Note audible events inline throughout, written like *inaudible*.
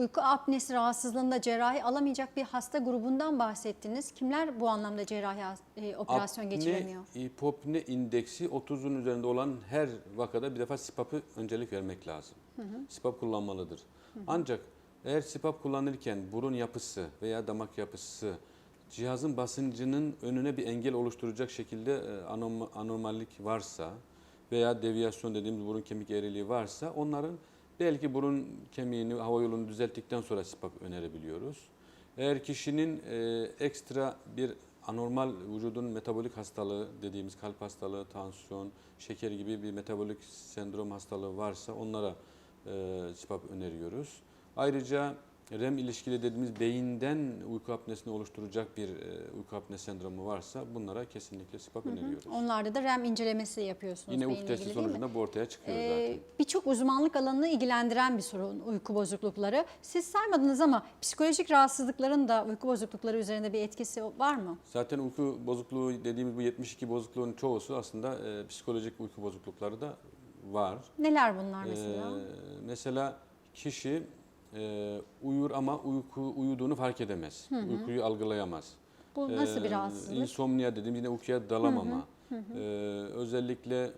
uyku apnesi rahatsızlığında cerrahi alamayacak bir hasta grubundan bahsettiniz. Kimler bu anlamda cerrahi e, operasyon Apne, geçiremiyor? hipopne indeksi 30'un üzerinde olan her vakada bir defa SIPAP'ı öncelik vermek lazım. SIPAP kullanmalıdır. Ancak eğer SIPAP kullanırken burun yapısı veya damak yapısı cihazın basıncının önüne bir engel oluşturacak şekilde e, anormallik varsa veya deviyasyon dediğimiz burun kemik eğriliği varsa onların belki burun kemiğini, hava yolunu düzelttikten sonra SIPAP önerebiliyoruz. Eğer kişinin e, ekstra bir anormal vücudun metabolik hastalığı dediğimiz kalp hastalığı, tansiyon, şeker gibi bir metabolik sendrom hastalığı varsa onlara e, SIPAP öneriyoruz. Ayrıca REM ilişkili dediğimiz beyinden uyku apnesini oluşturacak bir e, uyku apne sendromu varsa bunlara kesinlikle SIPAP öneriyoruz. Onlarda da REM incelemesi yapıyorsunuz Yine uyku testi sonucunda bu ortaya çıkıyor Ee, zaten. Birçok uzmanlık alanını ilgilendiren bir sorun uyku bozuklukları. Siz saymadınız ama psikolojik rahatsızlıkların da uyku bozuklukları üzerinde bir etkisi var mı? Zaten uyku bozukluğu dediğimiz bu 72 bozukluğun çoğusu aslında e, psikolojik uyku bozuklukları da var. Neler bunlar mesela? Ee, mesela kişi e, uyur ama uyku uyuduğunu fark edemez. Uykuyu algılayamaz. Bu nasıl bir Ee, rahatsızlık? İnsomnia dediğimiz yine uykuya dalamama. Ee, özellikle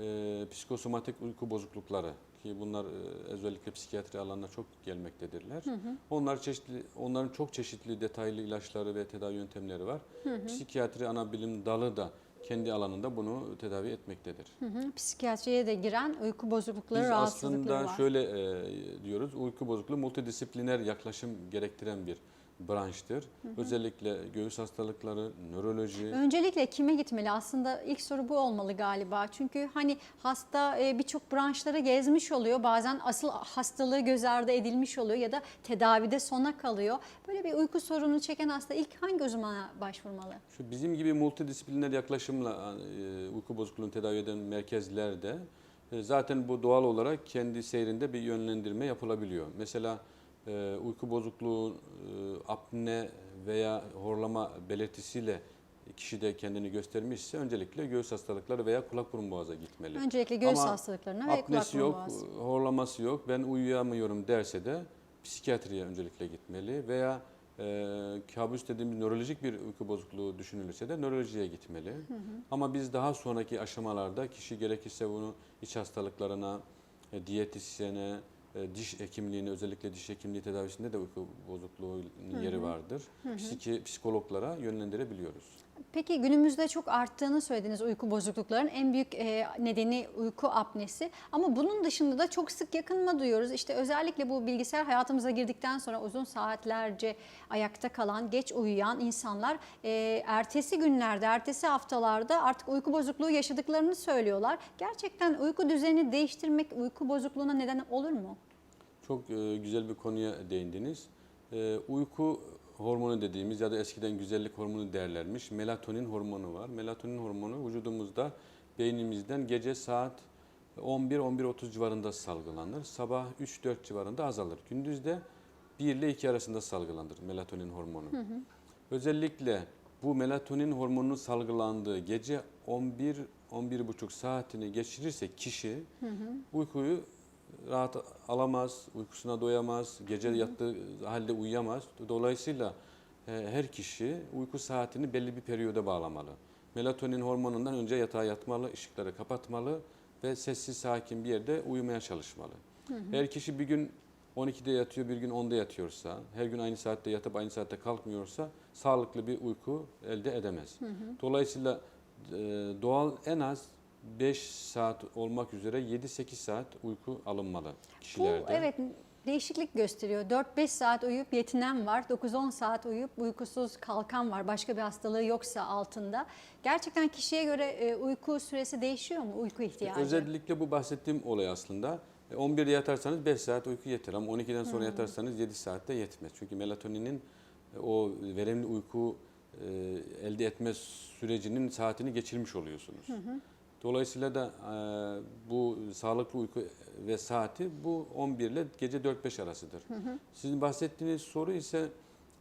e, psikosomatik uyku bozuklukları ki bunlar e, özellikle psikiyatri alanına çok gelmektedirler. Onlar çeşitli, onların çok çeşitli detaylı ilaçları ve tedavi yöntemleri var. Psikiyatri ana bilim dalı da kendi alanında bunu tedavi etmektedir. Hı hı, Psikiyatriye de giren uyku bozuklukları Biz rahatsızlıkları aslında var. şöyle e, diyoruz, uyku bozukluğu multidisipliner yaklaşım gerektiren bir branştır. Özellikle göğüs hastalıkları, nöroloji, Öncelikle kime gitmeli? Aslında ilk soru bu olmalı galiba. Çünkü hani hasta e, birçok branşları gezmiş oluyor. Bazen asıl hastalığı göz ardı edilmiş oluyor ya da tedavide sona kalıyor. Böyle bir uyku sorunu çeken hasta ilk hangi uzmana başvurmalı? Şu bizim gibi multidisipliner yaklaşımla e, uyku bozukluğunu tedavi eden merkezlerde e, zaten bu doğal olarak kendi seyrinde bir yönlendirme yapılabiliyor. Mesela e, uyku bozukluğu, e, apne veya horlama belirtisiyle kişi de kendini göstermişse öncelikle göğüs hastalıkları veya kulak burun boğaza gitmeli. Öncelikle göğüs Ama hastalıklarına ve kulak burun yok, horlaması yok, ben uyuyamıyorum derse de psikiyatriye öncelikle gitmeli veya e, kabus dediğimiz nörolojik bir uyku bozukluğu düşünülürse de nörolojiye gitmeli. Ama biz daha sonraki aşamalarda kişi gerekirse bunu iç hastalıklarına, e, diyetisyene, e, diş hekimliğine özellikle diş hekimliği tedavisinde de uyku bozukluğunun yeri vardır. Psiki, psikologlara yönlendirebiliyoruz. Peki günümüzde çok arttığını söylediniz uyku bozukluklarının en büyük e, nedeni uyku apnesi. Ama bunun dışında da çok sık yakınma duyuyoruz. İşte özellikle bu bilgisayar hayatımıza girdikten sonra uzun saatlerce ayakta kalan, geç uyuyan insanlar e, ertesi günlerde, ertesi haftalarda artık uyku bozukluğu yaşadıklarını söylüyorlar. Gerçekten uyku düzenini değiştirmek uyku bozukluğuna neden olur mu? Çok e, güzel bir konuya değindiniz. E, uyku hormonu dediğimiz ya da eskiden güzellik hormonu derlermiş. Melatonin hormonu var. Melatonin hormonu vücudumuzda beynimizden gece saat 11-11.30 civarında salgılanır. Sabah 3-4 civarında azalır. Gündüzde 1 ile 2 arasında salgılanır melatonin hormonu. Özellikle bu melatonin hormonunun salgılandığı gece 11 11,5 saatini geçirirse kişi uykuyu rahat alamaz, uykusuna doyamaz, gece yattığı halde uyuyamaz. Dolayısıyla e, her kişi uyku saatini belli bir periyoda bağlamalı. Melatonin hormonundan önce yatağa yatmalı, ışıkları kapatmalı ve sessiz sakin bir yerde uyumaya çalışmalı. Her kişi bir gün 12'de yatıyor, bir gün 10'da yatıyorsa, her gün aynı saatte yatıp aynı saatte kalkmıyorsa sağlıklı bir uyku elde edemez. Dolayısıyla e, doğal en az 5 saat olmak üzere 7-8 saat uyku alınmalı Bu kişilerde. evet değişiklik gösteriyor. 4-5 saat uyuyup yetinen var. 9-10 saat uyuyup uykusuz kalkan var. Başka bir hastalığı yoksa altında. Gerçekten kişiye göre e, uyku süresi değişiyor mu? Uyku ihtiyacı. Özellikle bu bahsettiğim olay aslında. E, 11'de yatarsanız 5 saat uyku yeter ama 12'den sonra yatarsanız 7 saatte yetmez. Çünkü melatoninin e, o verimli uyku e, elde etme sürecinin saatini geçirmiş oluyorsunuz. Dolayısıyla da e, bu sağlıklı uyku ve saati bu 11 ile gece 4-5 arasıdır. Sizin bahsettiğiniz soru ise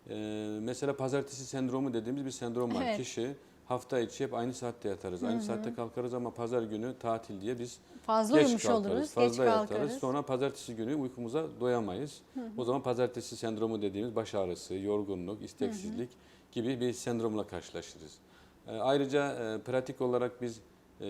e, mesela pazartesi sendromu dediğimiz bir sendrom var. Evet. Kişi hafta içi hep aynı saatte yatarız. Aynı saatte kalkarız ama pazar günü tatil diye biz Fazla geç kalkarız, oluruz, fazla geç yatarız. kalkarız. Sonra pazartesi günü uykumuza doyamayız. O zaman pazartesi sendromu dediğimiz baş ağrısı, yorgunluk, isteksizlik gibi bir sendromla karşılaşırız. E, Ayrıca e, pratik olarak biz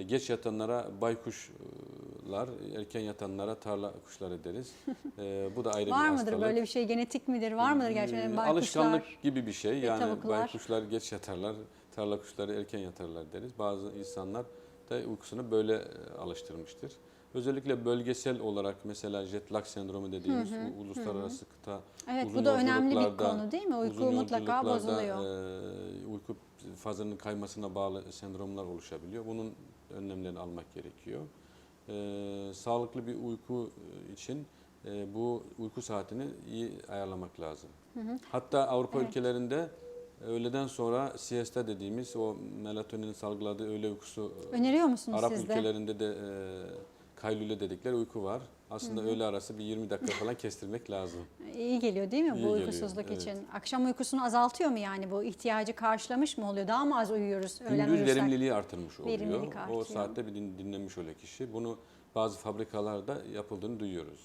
geç yatanlara baykuşlar, erken yatanlara tarla kuşları deriz. E, bu da ayrı Var bir mıdır hastalık. böyle bir şey? Genetik midir? Var mıdır gerçekten Ee, baykuşlar? Alışkanlık gibi bir şey. Yani tavuklar. baykuşlar geç yatarlar, tarla kuşları erken yatarlar deriz. Bazı insanlar da uykusunu böyle e, alıştırmıştır. Özellikle bölgesel olarak mesela jet lag sendromu dediğimiz u- uluslararası kıta Evet uzun bu da önemli bir konu değil mi? Uyku mutlaka bozuluyor. e, uyku fazının kaymasına bağlı sendromlar oluşabiliyor. Bunun önlemlerini almak gerekiyor. E, sağlıklı bir uyku e, için e, bu uyku saatini iyi ayarlamak lazım. Hatta Avrupa Evet. ülkelerinde öğleden sonra siesta dediğimiz o melatonin salgıladığı öğle uykusu e, Öneriyor musunuz Arap siz de? ülkelerinde de e, kaylule dedikleri uyku var. Aslında öğle arası bir 20 dakika falan kestirmek lazım. *laughs* İyi geliyor değil mi İyi bu geliyor, uykusuzluk evet. için? Akşam uykusunu azaltıyor mu yani bu ihtiyacı karşılamış mı oluyor? Daha mı az uyuyoruz öğlen Gündüz uyursak? verimliliği artırmış oluyor. Verimlilik O artıyor. saatte bir din- dinlenmiş oluyor kişi. Bunu bazı fabrikalarda yapıldığını duyuyoruz.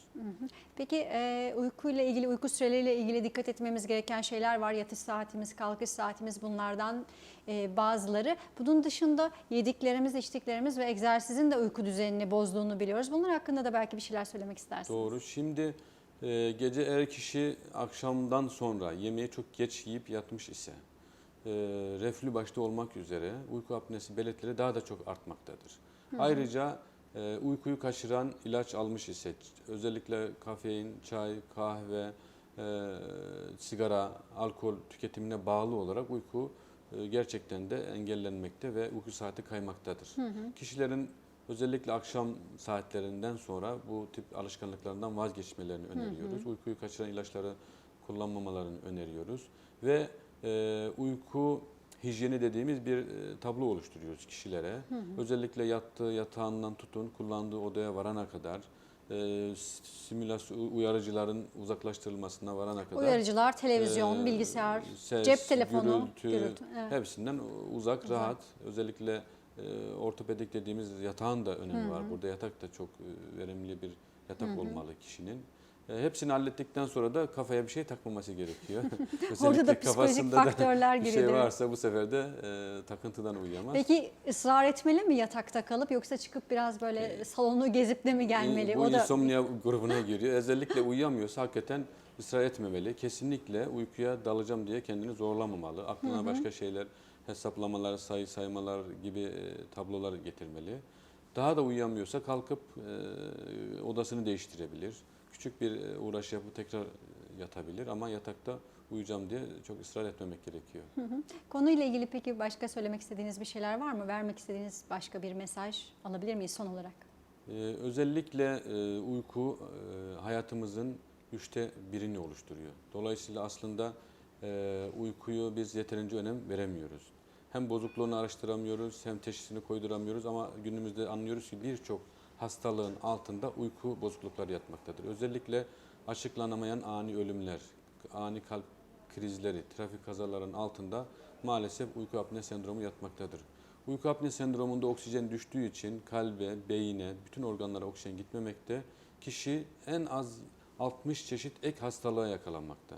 Peki e, uykuyla ilgili, uyku süreleriyle ilgili dikkat etmemiz gereken şeyler var. Yatış saatimiz, kalkış saatimiz bunlardan e, bazıları. Bunun dışında yediklerimiz, içtiklerimiz ve egzersizin de uyku düzenini bozduğunu biliyoruz. Bunlar hakkında da belki bir şeyler söylemek istersiniz. Doğru. Şimdi e, gece eğer kişi akşamdan sonra yemeği çok geç yiyip yatmış ise e, reflü başta olmak üzere uyku apnesi belirtileri daha da çok artmaktadır. Ayrıca e, uykuyu kaçıran ilaç almış ise özellikle kafein, çay, kahve, e, sigara, alkol tüketimine bağlı olarak uyku e, gerçekten de engellenmekte ve uyku saati kaymaktadır. Kişilerin özellikle akşam saatlerinden sonra bu tip alışkanlıklarından vazgeçmelerini öneriyoruz. Uykuyu kaçıran ilaçları kullanmamalarını öneriyoruz ve e, uyku hijyeni dediğimiz bir e, tablo oluşturuyoruz kişilere. Özellikle yattığı yatağından tutun kullandığı odaya varana kadar e, simülasyon uyarıcıların uzaklaştırılmasına varana kadar Uyarıcılar, televizyon, e, bilgisayar, ses, cep telefonu, gürültü, gürültü, evet. hepsinden uzak, rahat. Özellikle e, ortopedik dediğimiz yatağın da önemi var. Burada yatak da çok e, verimli bir yatak olmalı kişinin. E, hepsini hallettikten sonra da kafaya bir şey takmaması gerekiyor. *laughs* Özellikle da psikolojik kafasında da faktörler bir şey varsa bu sefer de e, takıntıdan uyuyamaz. Peki ısrar etmeli mi yatakta kalıp yoksa çıkıp biraz böyle salonu gezip de mi gelmeli? Bu o da insomnia grubuna giriyor. Özellikle uyuyamıyorsa hakikaten ısrar etmemeli. Kesinlikle uykuya dalacağım diye kendini zorlamamalı. Aklına başka şeyler, hesaplamalar, sayı saymalar gibi e, tablolar getirmeli. Daha da uyuyamıyorsa kalkıp e, odasını değiştirebilir. Küçük bir e, uğraş yapıp tekrar yatabilir ama yatakta uyuyacağım diye çok ısrar etmemek gerekiyor. konuyla ilgili peki başka söylemek istediğiniz bir şeyler var mı? Vermek istediğiniz başka bir mesaj alabilir miyiz son olarak? Ee, özellikle e, uyku e, hayatımızın üçte birini oluşturuyor. Dolayısıyla aslında e, uykuyu biz yeterince önem veremiyoruz. Hem bozukluğunu araştıramıyoruz hem teşhisini koyduramıyoruz ama günümüzde anlıyoruz ki birçok hastalığın altında uyku bozuklukları yatmaktadır. Özellikle açıklanamayan ani ölümler, ani kalp krizleri, trafik kazalarının altında maalesef uyku apne sendromu yatmaktadır. Uyku apne sendromunda oksijen düştüğü için kalbe, beyine, bütün organlara oksijen gitmemekte. Kişi en az 60 çeşit ek hastalığa yakalanmakta.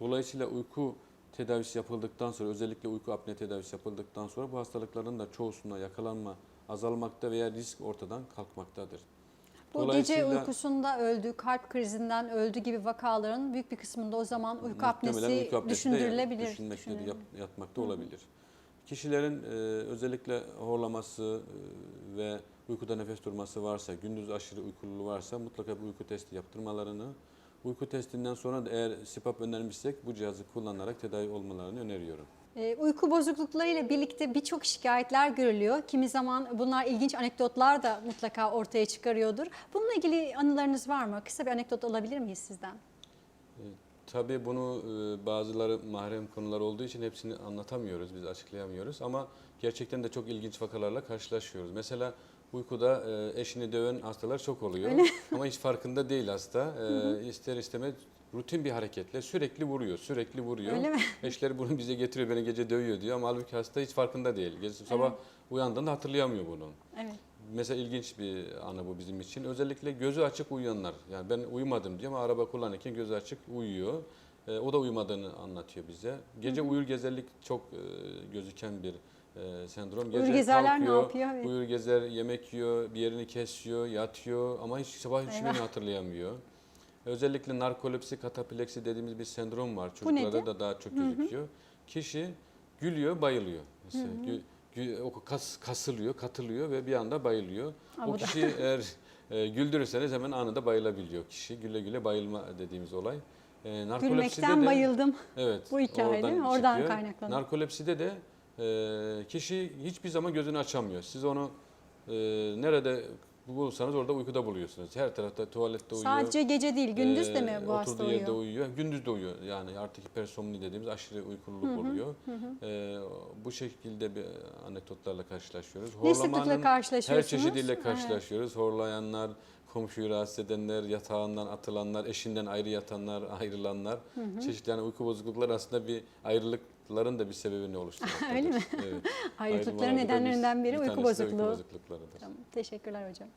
Dolayısıyla uyku tedavisi yapıldıktan sonra özellikle uyku apne tedavisi yapıldıktan sonra bu hastalıkların da çoğusuna yakalanma azalmakta veya risk ortadan kalkmaktadır. Bu gece uykusunda öldü, kalp krizinden öldü gibi vakaların büyük bir kısmında o zaman uyku apnesi düşündürülebilir. düşünmekte, yap- yatmakta olabilir. Kişilerin e, özellikle horlaması e, ve uykuda nefes durması varsa, gündüz aşırı uykululuğu varsa mutlaka bir uyku testi yaptırmalarını, uyku testinden sonra da eğer SIPAP önermişsek bu cihazı kullanarak tedavi olmalarını öneriyorum. Ee, uyku bozukluklarıyla birlikte birçok şikayetler görülüyor. Kimi zaman bunlar ilginç anekdotlar da mutlaka ortaya çıkarıyordur. Bununla ilgili anılarınız var mı? Kısa bir anekdot alabilir miyiz sizden? Tabii bunu e, bazıları mahrem konular olduğu için hepsini anlatamıyoruz, biz açıklayamıyoruz ama gerçekten de çok ilginç vakalarla karşılaşıyoruz. Mesela uykuda e, eşini döven hastalar çok oluyor *laughs* ama hiç farkında değil hasta. E, ister istemez rutin bir hareketle sürekli vuruyor, sürekli vuruyor. Öyle mi? *laughs* Eşleri bunu bize getiriyor, beni gece dövüyor diyor ama halbuki hasta hiç farkında değil. Gece sabah uyandığında hatırlayamıyor bunu. Evet. Mesela ilginç bir anı bu bizim için. Özellikle gözü açık uyuyanlar. Yani ben uyumadım diyor ama araba kullanırken gözü açık uyuyor. E, o da uyumadığını anlatıyor bize. Gece uyur gezerlik çok e, gözüken bir e, sendrom. Gece Uyur gezerler ne yapıyor? Evet. Uyur gezer, yemek yiyor, bir yerini kesiyor, yatıyor ama hiç sabah hiçbirini Eyvah. hatırlayamıyor. Özellikle narkolepsi, katapleksi dediğimiz bir sendrom var. Çocuklarda da daha çok gözüküyor. Kişi gülüyor, bayılıyor. Mesela gü- o kas, kasılıyor, katılıyor ve bir anda bayılıyor. Ha, o da- kişi *laughs* eğer e, güldürürseniz hemen anında bayılabiliyor kişi. Güle güle bayılma dediğimiz olay. E, narkolepside Gülmekten de, bayıldım. Evet. Bu hikaye değil mi? Oradan çıkıyor. kaynaklanıyor. Narkolepside de e, kişi hiçbir zaman gözünü açamıyor. Siz onu e, nerede bulursanız orada uykuda buluyorsunuz. Her tarafta tuvalette uyuyor. Sadece gece değil, gündüz de mi Ee, bu hasta oturduğu yerde uyuyor? Gündüz de uyuyor. Yani artık hipersomni dediğimiz aşırı uykululuk oluyor. Ee, bu şekilde bir anekdotlarla karşılaşıyoruz. Ne sıklıkla Horlamanın her karşılaşıyorsunuz? çeşidiyle Evet. karşılaşıyoruz. Horlayanlar, komşuyu rahatsız edenler, yatağından atılanlar, eşinden ayrı yatanlar, ayrılanlar. Çeşitli yani uyku bozuklukları aslında bir ayrılıkların da bir sebebini oluşturmaktadır. *laughs* Öyle mi? Evet. Ayrılıkların nedenlerinden bir- biri bir uyku de uyku bozukluğu. bozukluklarıdır. Tamam, teşekkürler hocam.